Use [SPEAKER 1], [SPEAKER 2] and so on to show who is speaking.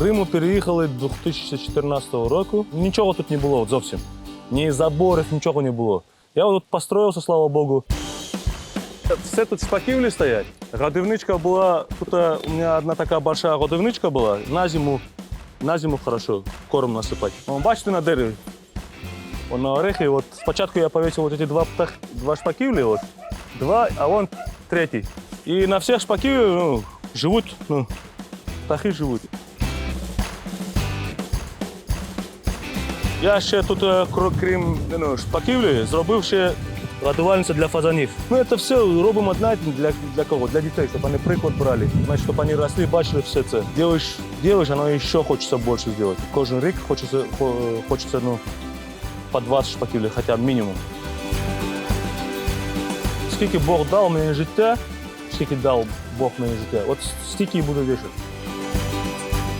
[SPEAKER 1] Криму переїхали 2014 року. Нічого тут не було от зовсім. Ні заборів, нічого не було. Я от построївся, слава Богу. Все тут шпаківлі стоять. Годівничка була, тут е, у мене одна така большая годівничка була. На зиму, на зиму хорошо корм насипати. О, бачите на дереві? Он на орехи. От спочатку я повісив вот эти два, птах, два шпаківлі, от, два, а вон третій. І на всіх шпаківлі ну, живуть, ну, птахи живуть. Я ще тут, е, кро- крім ну, шпаківлі, зробив ще годувальницю для фазанів. Ну, це все робимо знаєте, для, для кого? Для дітей, щоб вони приклад брали. Значить, щоб вони росли, бачили все це. Делаєш, делаєш, воно ще хочеться більше зробити. Кожен рік хочеться, хо- хочеться ну, по 20 шпаківлів, хоча б мінімум. Скільки Бог дав мені життя, скільки дав Бог мені життя, от стільки і буду вішати.